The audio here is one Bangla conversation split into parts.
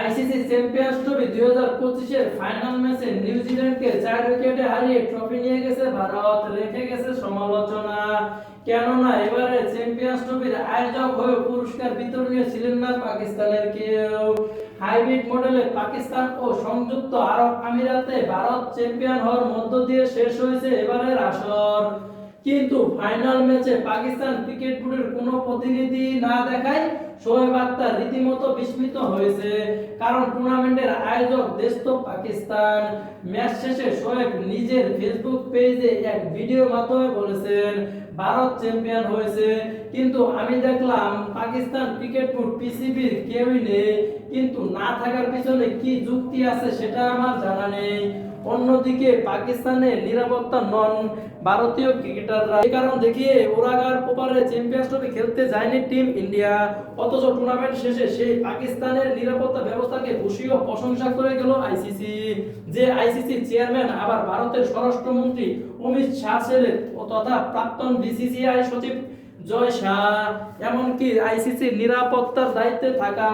আইসিসি চ্যাম্পিয়ন্স ট্রফি দুই হাজার পঁচিশের ফাইনাল ম্যাচে নিউজিল্যান্ডকে চার উইকেটে হারিয়ে ট্রফি নিয়ে গেছে ভারত। রেখে গেছে সমালোচনা। কেননা এবারে চ্যাম্পিয়ন্স ট্রফির আয়োজক হয়ে পুরস্কার বিতরণীয় ছিলেন না পাকিস্তানের কেউ। হাইব্রিড মডেলে পাকিস্তান ও সংযুক্ত আরব আমিরাতে ভারত চ্যাম্পিয়ন হওয়ার মধ্য দিয়ে শেষ হয়েছে এবারের আসর। কিন্তু ফাইনাল ম্যাচে পাকিস্তান ক্রিকেট বোর্ডের কোনো প্রতিনিধি না দেখায় শোয়েব আক্তার রীতিমতো বিস্মিত হয়েছে। কারণ টুর্নামেন্টের আয়োজক দেশ তো পাকিস্তান। ম্যাচ শেষে শোয়েব নিজের ফেসবুক পেজে এক ভিডিও মাধ্যমে বলেছেন, ভারত চ্যাম্পিয়ন হয়েছে। কিন্তু আমি দেখলাম পাকিস্তান ক্রিকেট বোর্ড পিসিবির কেউই নেই। কিন্তু না থাকার পিছনে কি যুক্তি আছে সেটা আমার জানা নেই। অন্যদিকে পাকিস্তানের নিরাপত্তা নন ভারতীয় ক্রিকেটাররা। এই কারণ দেখিয়ে ওরাগার চ্যাম্পিয়ন্স ট্রফি খেলতে যায়নি টিম ইন্ডিয়া অথচ টুর্নামেন্ট শেষে সেই পাকিস্তানের নিরাপত্তা ব্যবস্থাকে প্রশংসা করে গেল আইসিসি যে আইসিসি চেয়ারম্যান আবার ভারতের স্বরাষ্ট্রমন্ত্রী অমিত শাহ ছিলেন তথা প্রাক্তন বিসিসিআই সচিব জয় শাহ। এমনকি আইসিসির নিরাপত্তার দায়িত্বে থাকা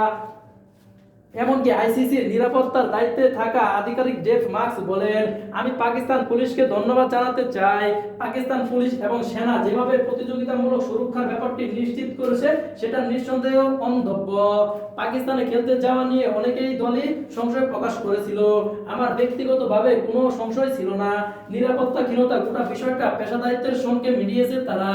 এমনকি আইসিসির নিরাপত্তার দায়িত্বে থাকা আধিকারিক ডেভ মার্কস বলেন, আমি পাকিস্তান পুলিশকে ধন্যবাদ জানাতে চাই। পাকিস্তান পুলিশ এবং সেনা যেভাবে প্রতিযোগিতামূলক সুরক্ষার ব্যাপারটি নিশ্চিত করেছে, সেটা নিঃসন্দেহ অন্ধব্য। পাকিস্তানে খেলতে যাওয়া নিয়ে অনেকেই দলই সংশয় প্রকাশ করেছিল। আমার ব্যক্তিগতভাবে কোনো সংশয় ছিল না। নিরাপত্তাহীনতা গোটা বিষয়টা পেশাদারিত্বের সঙ্গে মিলিয়েছে তারা।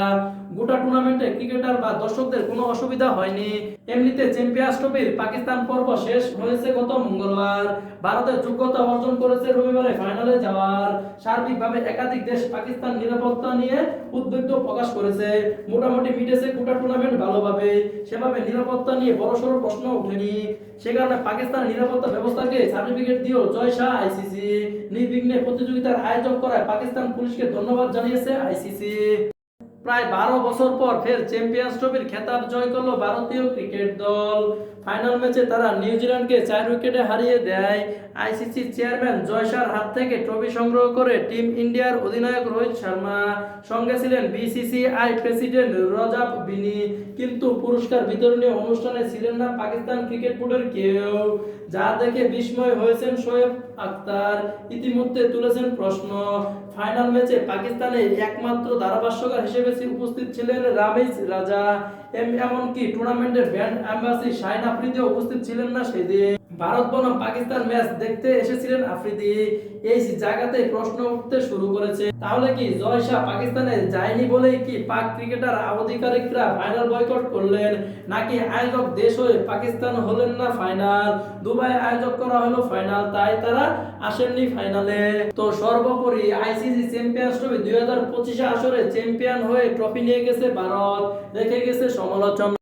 গোটা টুর্নামেন্টে ক্রিকেটার বা দর্শকদের কোনো অসুবিধা হয়নি। এমনিতে চ্যাম্পিয়ন্স ট্রফির পাকিস্তান পর্ব শেষ হয়েছে গত মঙ্গলবার। ভারতের যোগ্যতা অর্জন করেছে রবিবারে ফাইনালে যাওয়ার। সার্বিকভাবে একাধিক দেশ পাকিস্তান নিরাপত্তা নিয়ে উদ্বেগ প্রকাশ করেছে। মোটামুটি মিটেছে গোটা টুর্নামেন্ট ভালোভাবে। সেভাবে নিরাপত্তা নিয়ে বড়সড় প্রশ্ন ওঠেনি। সে কারণে পাকিস্তান নিরাপত্তা ব্যবস্থাকে সার্টিফিকেট দিয়েও জয় শাহ আইসিসি। নির্বিঘ্নে প্রতিযোগিতার আয়োজন করায় পাকিস্তান পুলিশকে ধন্যবাদ জানিয়েছে আইসিসি। প্রায় বারো বছর পর ফের চ্যাম্পিয়ন্স ট্রফির খেতাব জয় করল ভারতীয় ক্রিকেট দল। ফাইনাল ম্যাচে তারা নিউজিল্যান্ডকে চার উইকেটে হারিয়ে দেয়। আইসিসি চেয়ারম্যান জয়সার হাত থেকে ট্রফি সংগ্রহ করে টিম ইন্ডিয়ার অধিনায়ক রোহিত শর্মা। সঙ্গে ছিলেন বিসিসিআই প্রেসিডেন্ট রজাব বিনি। কিন্তু পুরস্কার বিতরণী অনুষ্ঠানে ছিলেন না পাকিস্তান ক্রিকেট বোর্ডের কেউ। যা দেখে বিস্ময় হয়েছেন শোয়েব আক্তার ইতিমধ্যে তুলেছেন প্রশ্ন। ফাইনাল ম্যাচে পাকিস্তানের একমাত্র ধারাভাষ্যকার হিসেবে উপস্থিত ছিলেন রামিজ রাজা। এমনকি টুর্নামেন্টের ব্যান্ড অ্যাম্বাসি শাহিন আফ্রিদিও উপস্থিত ছিলেন না সেদিন। ভারত বনাম পাকিস্তান ম্যাচ দেখতে এসেছিলেন আফ্রিদি। এই জায়গাতে প্রশ্ন উঠতে শুরু করেছে, তাহলে কি জয় শাহ পাকিস্তানে যায়নি বলেই কি পাক ক্রিকেটার আধিকারিকরা ফাইনাল বয়কট করলেন, নাকি আয়োজক দেশ হয়ে পাকিস্তান হলেন না ফাইনাল দুবাই আয়োজক করা হলো ফাইনাল তাই তারা আসেননি ফাইনালে তো সর্বোপরি আইসিসি চ্যাম্পিয়ন্স ট্রফি দুই হাজার পঁচিশে আসরে চ্যাম্পিয়ন হয়ে ট্রফি নিয়ে গেছে ভারত রেখে গেছে সমালোচনা